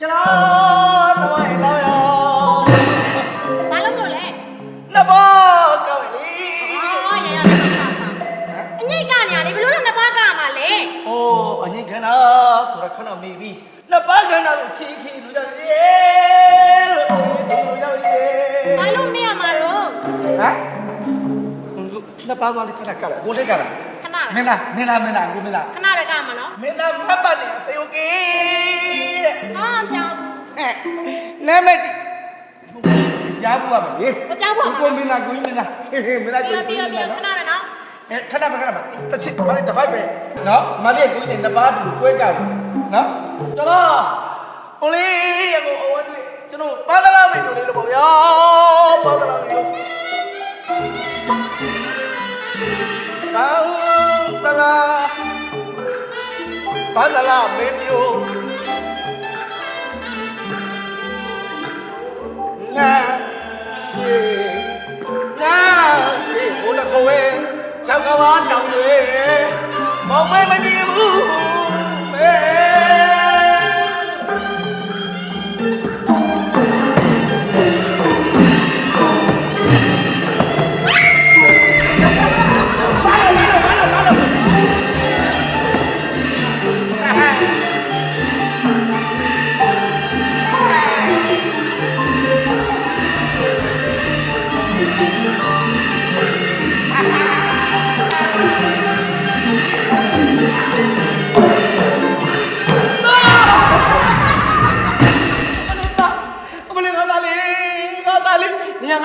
ကျလာတော့ရင်တော့ရောဘာလို့မလို့လဲနှစ်ဘောကောင်းလေအော်ရရလေးပါပါအငိတ်ကနေရလေဘလို့လဲနှစ်ပါးကမှာလဲโอ้အငိတ်ခဏဆိုတော့ခဏမေးပြီနှစ်ပါးခဏလို့ချီခီလူရောက်ရေလို့ ဟမ်နှစ်ပါးသွားလေခဏကလာကိုလေးကလာ ခဏပဲ မင်းလားမင်းလားမင်းလားကိုမင်းလား ခဏပဲကမှာနော် မင်းသားမတ်ပတ်နေစေโอเคတဲ့ ဟာမကြောက်ဘူး ဟဲ့လဲမဲ့ကြည့်ကြားဘူးရမလေ မကြောက်ဘူး ကိုမင်းလားကိုမင်းလားဟေးဟေးမင်းလား ပြ ကို ပြ မင်း ပြ လား ခဏပဲနော် အဲခဏပါခဏပါတစ်ချစ်မလေးတစ်ဖိုက်ပဲနော်မလေးကိုင်းနေတပါးတူတွဲကြဘူးနော်တော်တော့ဟိုလေးရကိုအဝတ်တွေကျွန်တော်ပါလာလာမေတို့လေးလို့ပေါ့ဗျာပါလာလာမေတို့ ကောင်းတလားပါလာလာမေတို့ငါရှိငါရှိဘုလခွေချောက်ကဘာတောင်းတွေမောင်မဲမမြ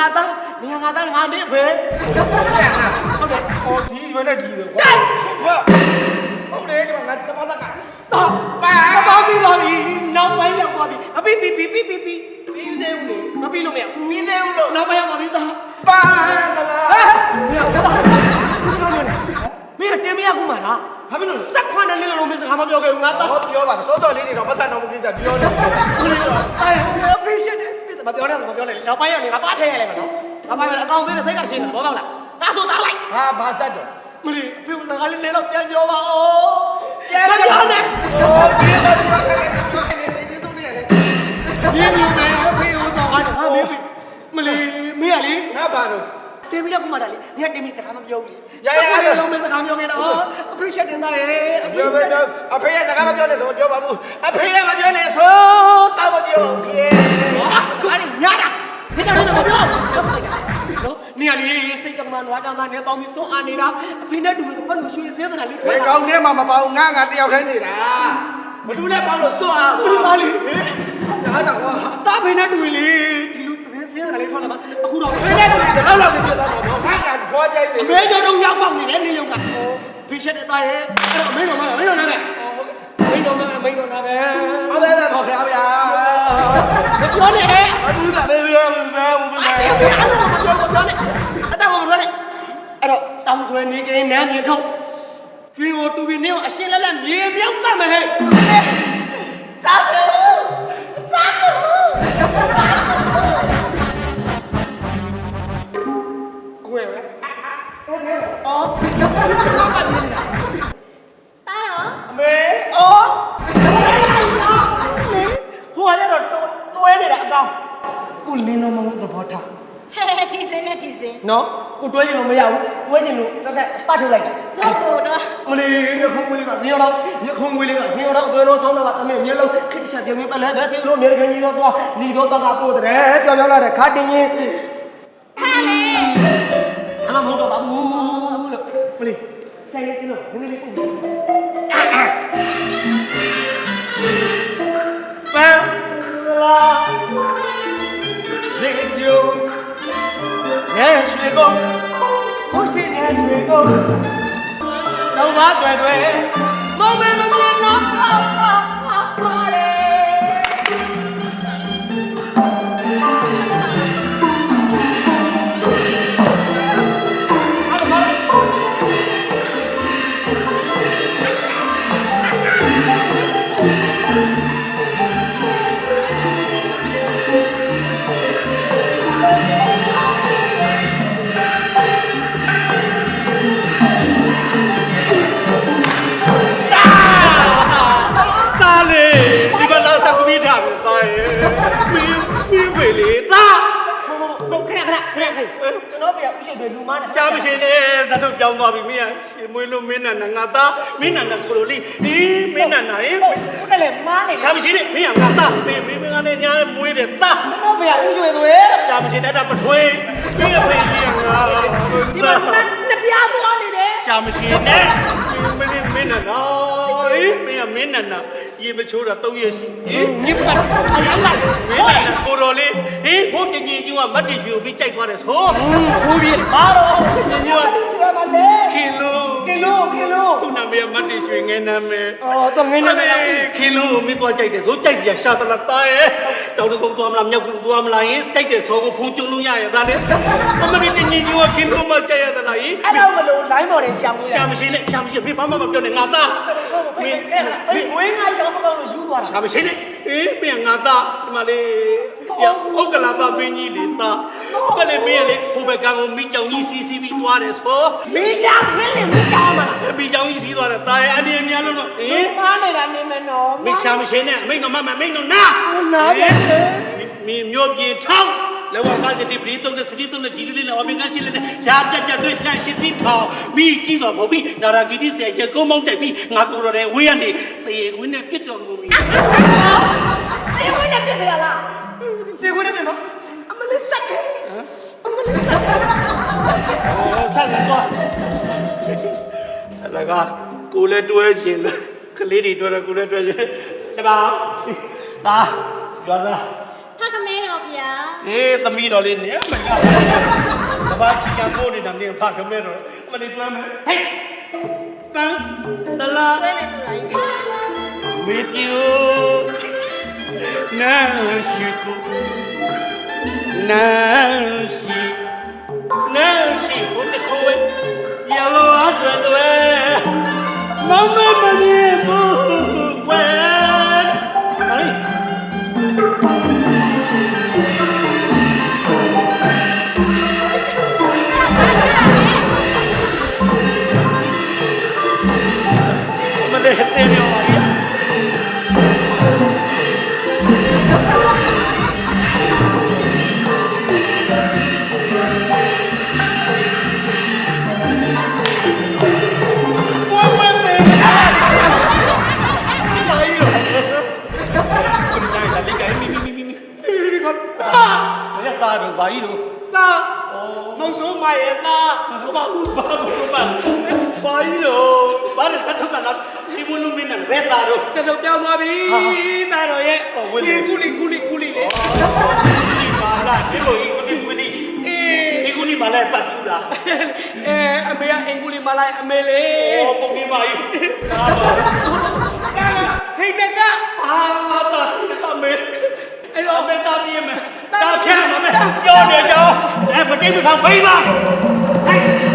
ငါသားနေငါသားငါနေပဲဟုတ်တယ်ဟောဒီရွယ်နဲ့ဒီရွယ်ကွာဟုတ်တယ်ဒီမှာငါတပတ်သားကတော့ပါပါပြီးတော့ပြီနောက်ပိုင်းရောက်သွားပြီအပီပီပီပီပီပီပြီးသေးဘူးလို့မပြီးလို့မရပြီးသေးဘူးလို့နောက်ပိုင်းရောက်သွားပြီသားပါတလားဟဲ့မင်းကဘာမင်းတင်မရကူမှာလားဘာဖြစ်လို့စက်ခွန်းတဲ့လေးလုံးမင်းစကားမပြောခဲ့ဘူးငါသားဟောပြောပါစောစောလေးတွေတော့ပတ်စံတော်မကိစ္စပြောနေတယ်အဲ appreciate မပြောနဲ့မပြောနဲ့နောက်ပိုင်းရောက်နေငါပါထည့်ရလိုက်မယ်နော်နောက်ပိုင်းအကောင်သေးတဲ့စိတ်ကရှင်းတယ်ဘောပေါက်လားတားဆိုတားလိုက်ဟာဘာဆက်တော့မလီဖေစကားလေးလေးတော့ပြန်ပြောပါဦးမပြောနဲ့ဟောပြေတော့ပြောခဲ့တယ်ပြောခဲ့တယ်ဒီစုလေးလေမြင်းမြင်းပဲဖေဦးဆောင်ကားဟာမင်းမလီမင်းကလေငါပါတော့ တင်ပြီးတော့ခုမှတာလေညတင်ပြီးစကားမပြောဘူးလေရရအဲ့လုံးမစကားပြောခဲ့တော့ appreciate တင်သားရဲ့ ပြောပြောပြောအဖေရဲ့စကားမပြောနဲ့ဆိုမပြောပါဘူးအဖေရဲ့မပြောနဲ့ဆိုတောက်မပြောဘူးခေဟာခုအဲ့ညတာဒီတော့တော့မပြောဘူးနော်နေရလေစိတ်ကမှန်သွားတောင်းတာနဲ့ပေါင်းပြီးစွန့်အားနေတာအဖေနဲ့တူလို့ဆိုဘာလို့ရွှေစဲသနာလေးထွဘယ်ကောင်ထဲမှာမပေါငါငါတယောက်တည်းနေတာမတူနဲ့ပေါင်းလို့စွန့်အားဘယ်လိုသားလေးဟာတော့ဟာတာဖေနဲ့တူလေဒီ လူစဲသနာလေးထွက်လာမှာအခုတော့ဖေနဲ့တူတယ်လောက်လောက်ပြသွားတော့ငါကထွားကြိုက်တယ်အမဲကျော်တော့ရောက်ပေါက်နေတယ်နေရုံကဖေချက်တဲ့သားရဲ့အဲ့တော့အမေတော်မမင်းတော်နာပဲမင်းတော်မမင်းတော်နာပဲအဘဲပဲပေါ့ခင်ဗျာမပြောနဲ့ဟဲ့အတူတာပဲပြောဘူးပဲဘူးပဲအဲ့ဒါအဲ့ဒါမပြောမပြောနဲ့အတောင်မပြောနဲ့အဲ့တော့တောင်ဆွဲနေကင်းနမ်းမြေထုတ်ကျွေးကိုတူပြီးနေအောင်အရှင်းလက်လက်မြေပြောင်းတတ်မယ်ဟဲ့စားသူစား အော်တားတော့အမေအော်ဟိုကလည်းတော့တွဲနေတာအကောင်ကိုလင်းတော့မဟုတ်သဘောထားဟဲ့ဒီစင်းနဲ့ဒီစင်းနော်ကိုတွဲချင်လို့မရဘူးတွဲချင်လို့တက်တက်ပတ်ထုတ်လိုက်တာစောက်ကိုတော့မလီမြခုံးဝေးလေးကဇင်းရောတော့မြခုံးဝေးလေးကဇင်းရောတော့အတွဲတော့ဆောင်းတော့တမင်မျက်လုံးခစ်ချပြုံးပလဲတဲ့စီလိုမြေခင်ကြီးတော့သွားညီတော့တကပို့တဲ့ပြောင်းပြောင်းလာတဲ့ခါတင်ရင်ဟာလေအ မမဟုတ်တော့ပါဘူးလို့မလီဆိုင်ရင်လို့နည်းနည်းလေးပို့ပန်းလာလေကျိုငယ်ရွှေကုန်ဘုရှိငယ်ရွှေကုန်တော့ပါတွေ့တွေ့မောင်မင်းမမြင်တော့အာအာအာပါ ခဏခဏခဏကျွန်တော်ပြဥရှိတွေလူမနဲ့ရှားမရှိနဲ့ဇတ်ထုတ်ပြောင်းသွားပြီမင်းကရှင်မွေးလို့မင်းနဲ့ငါသားမင်းနဲ့ကိုလိုလေးဒီမင်းနဲ့နိုင်ဟုတ်ဟုတ်တယ်လေမားနေရှားမရှိနဲ့မင်းကငါသားမင်းမင်းကလည်းညာမွေးတယ်သားကျွန်တော်ပြဥရှိတွေရှားမရှိနဲ့ဒါပထွေးမင်းကဖေးကြီးငါဒီမှာနှစ်ပြားသွားနေတယ်ရှားမရှိနဲ့မင်းမင်းနဲ့နော် မင်းကမင်းနဲ့နာရေမချိုးတာ၃ရက်ရှိဟင်ညစ်ပတ်အရလာမင်းနဲ့ကိုတော်လေးဟင်ဘိုးကြီးကြီးကမတ်တီရွှေကိုပြီးကြိုက်သွားတယ်ဆိုခိုးပြီးဘာတော့ နာမည်ကမတ်တီရွှေငယ်နာမည်အော်တော့ငင်းနေတယ်ခင်လို့မင်းသွားကြိုက်တယ်ဆိုကြိုက်စီရရှာသလားတားရဲ့တောင်တကုန်းသွားမလားမြောက်ကုန်းသွားမလားရင်ကြိုက်တယ်ဆိုကိုဖုန်းကျုံလို့ရရတာလေအမလေးတင်ကြီးကခင်လို့မကြိုက်ရသလားဟင်အဲ့တော့မလို့ line ပေါ်တယ်ကြောင်လို့ရရှာမရှိနဲ့ရှာမရှိမင်းဘာမှမပြောနဲ့ငါသားမင်းကဲမင်းဝင်းငါရောင်းမကောင်းလို့ယူသွားတာရှာမရှိနဲ့ဟင်မင်းငါသားဒီမှာလေဥက္ကလာပမင်းကြီးလေသားကလေးမင်းလေဟိုဘက်ကကိုမိကြောင်ကြီးစီးစီးပြီးသွားတယ်ဆိုမင်းကြောင်မင်းလည်းမကြောင်မလားမိကြောင်ကြီးစီးသွား တယ်တားရဲ့အနေအများလုံးတော့ဟင်မားနေတာနေမနော်မင်းရှာမရှိနဲ့မိတ်တော့မမမိတ်တော့နာနာပဲမင်းမျိုးပြေထောင်းလောကကားစတိပရိသုံးတဲ့စတိသုံးတဲ့ဂျီလူလေးနဲ့အမင်္ဂချစ်လေးနဲ့ဂျာပြတ်ပြတ်တွေ့လှန်ရှင်းစီထောင်းမိကြီးစွာဖို့ပြီးနာရာဂီတိဆရာရကုန်းမောင်းတက်ပြီးငါကိုယ်တော်တဲ့ဝေးရနေသေခွင်းနဲ့ပြစ်တော်မူမီဒီဝင်းလည်းပြည့်ရလားဒီဝင်းလည်းပြည့်နော်အမလေးစက်တယ်အမလေးစက်တယ်ဟောဆက်သွားအလကား ကိုလည်းတွဲခြင်းလားကလေးတွေတွဲတယ်ကိုလည်းတွဲခြင်းတပါတာကြောသားဖခမဲတော်ဗျာအေးသမီးတော်လေးနဲ့မရဘူးတပါချီကံပို့နေတာမြင်ဖခမဲတော့မလေးတွဲမယ်ဟဲ့တန်းတလားတွဲမယ်ဆိုတာကြီး with you Nancy Nancy mama mama boo when hey ta được bảy luôn တာမောင်စိုးမရဲ့တာဘာဘူး ba bốn ba bảy rồi ba được sát thúc là lắm khi muốn lúc mình là bé ta rồi စက်တော့ပြောင်းသွားပြီတာတော်ရဲ့ဟောဝင်းလေဒီကူလီကူလီကူလီလေ đi mà là cái lối cái đi cái đi အေး cái đi mà lại bắt tu là အဲအမေကအင်ကူလီမလိုက်အမေလေ ô bông đi mày ဒါကဟိတ်တက à ta cái ta mệt အဲ့တော့ ta mệt ta đi mà ta khen mà mẹ cho để cho em mà chơi mà sao bấy mà à mẹ ta đi đi